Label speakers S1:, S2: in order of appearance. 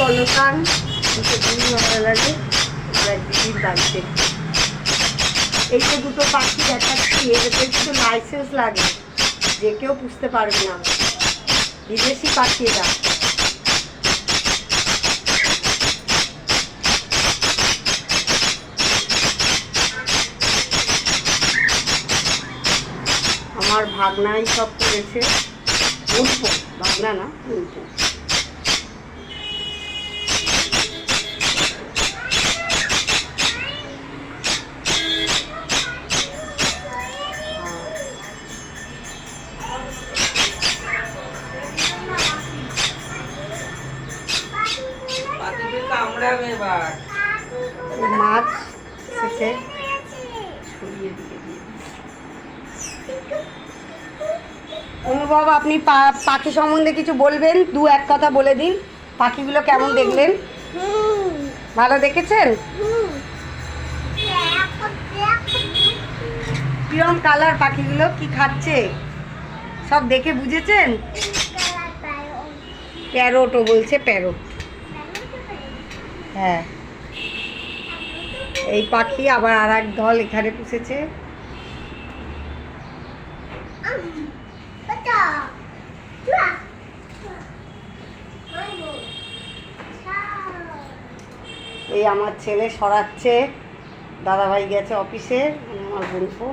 S1: কলকান, দুটো খুবই ভালো লাগে, এবার বাড়িতে। এই যে দুটো পাখি দেখাচ্ছি এটাতে একটু লাইসেন্স লাগে, যে কেউ বুঝতে পারবে না। বিদেশি পাখি এটা আমার ভাগনাই সব করেছে। উল্পো ভাগনা না উল্পো
S2: পাতিকে কামড়াবে এবার।
S1: মাছ শেষে ছড়িয়ে দিয়ে দিই। অনু বাবা আপনি পা- পাখি সম্বন্ধে কিছু বলবেন? দু এক কথা বলে দিন। পাখিগুলো কেমন দেখলেন? ভালো দেখেছেন? কিরম কালার পাখিগুলো? কি খাচ্ছে? সব দেখে বুঝেছেন? প্যারোটও বলছে প্যারোট হ্যাঁ। এই পাখি আবার আর এক দল এখানে পুষেছে। এই আমার ছেলে সরাচ্ছে। দাদাভাই গেছে অফিসে মানে আমার বোনপো